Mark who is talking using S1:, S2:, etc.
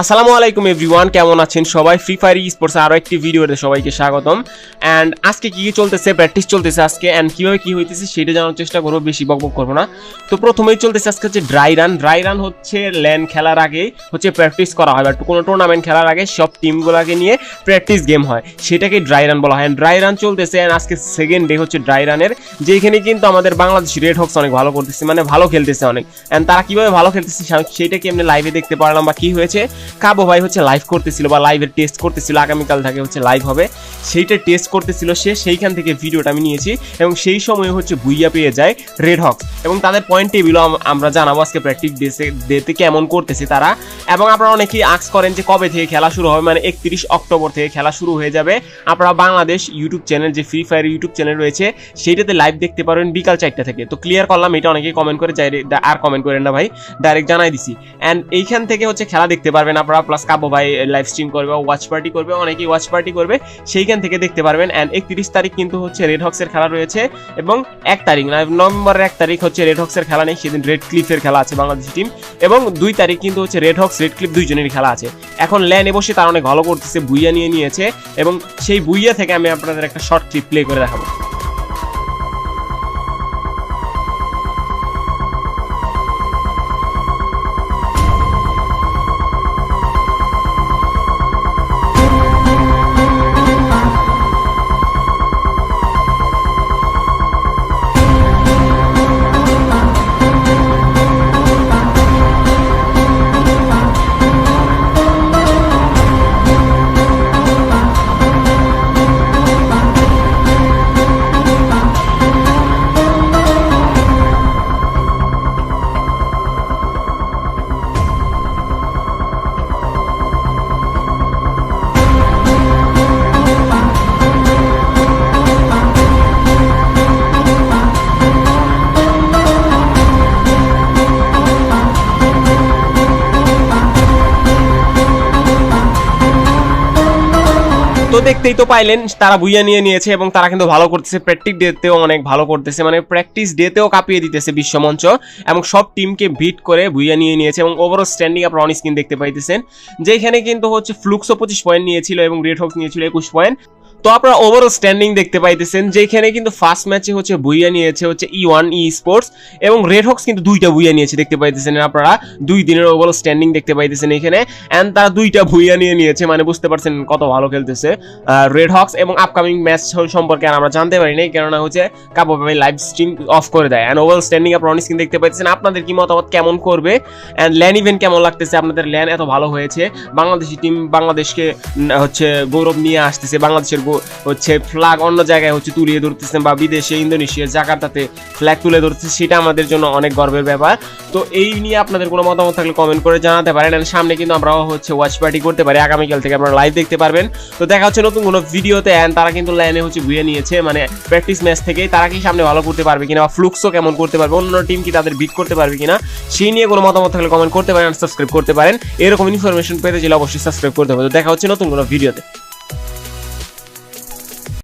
S1: আসসালামু আলাইকুম এভরিওয়ান, কেমন আছেন সবাই? ফ্রি ফায়ার স্পোর্টস আরও একটি ভিডিওতে সবাইকে স্বাগতম। অ্যান্ড আজকে কি কি চলতেছে প্র্যাকটিস চলতেছে আজকে অ্যান্ড কীভাবে কী হইতেছে সেটা জানার চেষ্টা করব, বেশি বকবক করব না। তো প্রথমেই চলতেছে আজকে হচ্ছে ড্রাই রান ড্রাই রান হচ্ছে ল্যান্ড খেলার আগে হচ্ছে প্র্যাকটিস করা হয় বাট কোনো টুর্নামেন্ট খেলার আগে সব টিমগুলোকে নিয়ে প্র্যাকটিস গেম হয়। সেটাকে ড্রাই রান বলা হয়। ড্রাই রান চলতেছে অ্যান্ড আজকে সেকেন্ড ডে হচ্ছে ড্রাই রানের যেখানে কিন্তু আমাদের বাংলাদেশ রেড হক্স অনেক ভালো করতেছে মানে ভালো খেলতেছে অনেক। অ্যান্ড তারা কীভাবে ভালো খেলতেছে, সেটা কি এমনি লাইভে দেখতে পারলাম বা কী হয়েছে? কাবো ভাই হচ্ছে লাইভ করতেছিল বা লাইভের টেস্ট করতেছিল, আগামীকাল থেকে হচ্ছে লাইভ হবে। সেইটা টেস্ট করতেছিল সে, সেইখান থেকে ভিডিওটা আমি নিয়েছি এবং সেই সময় হচ্ছে ভুইয়া পেয়ে যায় রেড হক্স এবং তাদের পয়েন্ট টেবিলও আমরা জানাব আজকে প্র্যাকটিস ডেসে ডেতে কেমন করতেছে তারা। এবং আপনারা অনেকেই আক্স করেন যে কবে থেকে খেলা শুরু হবে মানে একত্রিশ অক্টোবর থেকে খেলা শুরু হয়ে যাবে। আপনারা বাংলাদেশ ইউটিউব চ্যানেল যে ফ্রি ফায়ার ইউটিউব চ্যানেল রয়েছে, সেইটাতে লাইভ দেখতে পারবেন বিকাল চারটা থেকে। তো ক্লিয়ার করলাম, এটা অনেকেই কমেন্ট করে যাই আর কমেন্ট করেন না ভাই ডাইরেক্ট জানাই দিছি। অ্যান্ড এইখান থেকে হচ্ছে খেলা দেখতে পারবেন আপনারা প্লাস কাবো ভাই লাইভ স্ট্রিম করবে ওয়াচ পার্টি করবে, অনেকেই ওয়াচ পার্টি করবে, সেইখান থেকে দেখতে পারবেন। অ্যান্ড একত্রিশ তারিখ কিন্তু হচ্ছে রেড হক্সের খেলা রয়েছে এবং এক তারিখ নভেম্বরের এক তারিখ হচ্ছে রেড হক্সের খেলা নেই, সেদিন রেড ক্লিফের খেলা আছে বাংলাদেশ টিম এবং দুই তারিখ কিন্তু হচ্ছে রেড হক্স রেড ক্লিফ দুইজনেরই খেলা আছে। এখন ল্যানে বসে তারা অনেক ভালো করতেছে, বুইয়া নিয়ে নিয়েছে। এবং সেই বুইয়া থেকে আমি আপনাদের একটা শর্ট ক্লিপ প্লে করে দেখাবো। তো দেখতেই তো পাইলেন, তারা বুইয়া নিয়ে নিয়েছে এবং তারা কিন্তু ভালো করতেছে। প্র্যাকটিস ডেতেও অনেক ভালো করতেছে মানে প্র্যাকটিস ডেতেও কাঁপিয়ে দিতেছে বিশ্বমঞ্চ এবং সব টিমকে ভিট করে বুইয়া নিয়ে নিয়েছে এবং ওভারঅল স্ট্যান্ডিং আপনার অন স্ক্রিন দেখতে পাইতেছেন, যেখানে কিন্তু হচ্ছে ফ্লুক্সও পঁচিশ পয়েন্ট নিয়েছিল এবং রেড হক্স নিয়েছিল একুশ পয়েন্ট তো আপনারা ওভারঅল স্ট্যান্ডিং দেখতে পাইতেছেন যেখানে কিন্তু ফার্স্ট ম্যাচে হচ্ছে বুইয়া নিয়েছে হচ্ছে ই ওয়ান ই স্পোর্টস এবং রেড হক্স কিন্তু দুইটা বুইয়া নিয়েছে দেখতে পাইতেছেন। আপনারা দুই দিনের ওভারঅল স্ট্যান্ডিং দেখতে পাইতেছেন এখানে। অ্যান্ড তারা দুইটা ভুইয়া নিয়ে নিয়েছে মানে বুঝতে পারছেন কত ভালো খেলতেছে রেড হক্স এবং আপকামিং ম্যাচ সম্পর্কে আর আমরা জানতে পারি নাই, কেননা হচ্ছে ভাই লাইভ স্ট্রিম অফ করে দেয়। অ্যান্ড ওভারঅল স্ট্যান্ডিং আপনারা অন স্ক্রিন দেখতে পাইতেছেন। আপনাদের কি মতামত, কেমন করবে? অ্যান্ড ল্যান ইভেন্ট কেমন লাগতেছে? আপনাদের ল্যান এত ভালো হয়েছে? বাংলাদেশি টিম বাংলাদেশকে হচ্ছে গৌরব নিয়ে আসতেছে, বাংলাদেশের হচ্ছে ফ্ল্যাগ অন্য জায়গায় হচ্ছে তুলিয়ে ধরতেছেন বা বিদেশে ইন্দোনেশিয়া, জাকার্তাতে ফ্ল্যাগ তুলে ধরতেছে, সেটা আমাদের জন্য অনেক গর্বের ব্যাপার। তো এই নিয়ে আপনাদের কোনো মতামত থাকলে কমেন্ট করে জানাতে পারেন and সামনে কিন্তু আমরাও হচ্ছে ওয়াচ পার্টি করতে পারি। আগামীকাল থেকে আপনারা লাইভ দেখতে পারবেন। তো দেখা হচ্ছে নতুন কোনো ভিডিওতে অ্যান্ড তারা কিন্তু লাইনে হচ্ছে বুয়ে নিয়েছে মানে প্র্যাকটিস ম্যাচ থেকে। তারা কি সামনে ভালো করতে পারবে কিনা বা ফ্লুক্সও কেমন করতে পারবে, অন্য টিম কি তাদের বিট করতে পারবে কিনা, সেই নিয়ে কোনো মতামত থাকলে কমেন্ট করতে পারেন সাবস্ক্রাইব করতে পারেন। এরকম ইনফরমেশন পেতে চাইলে অবশ্যই সাবস্ক্রাইব করতে হবে। তো দেখা হচ্ছে নতুন কোনো ভিডিওতে।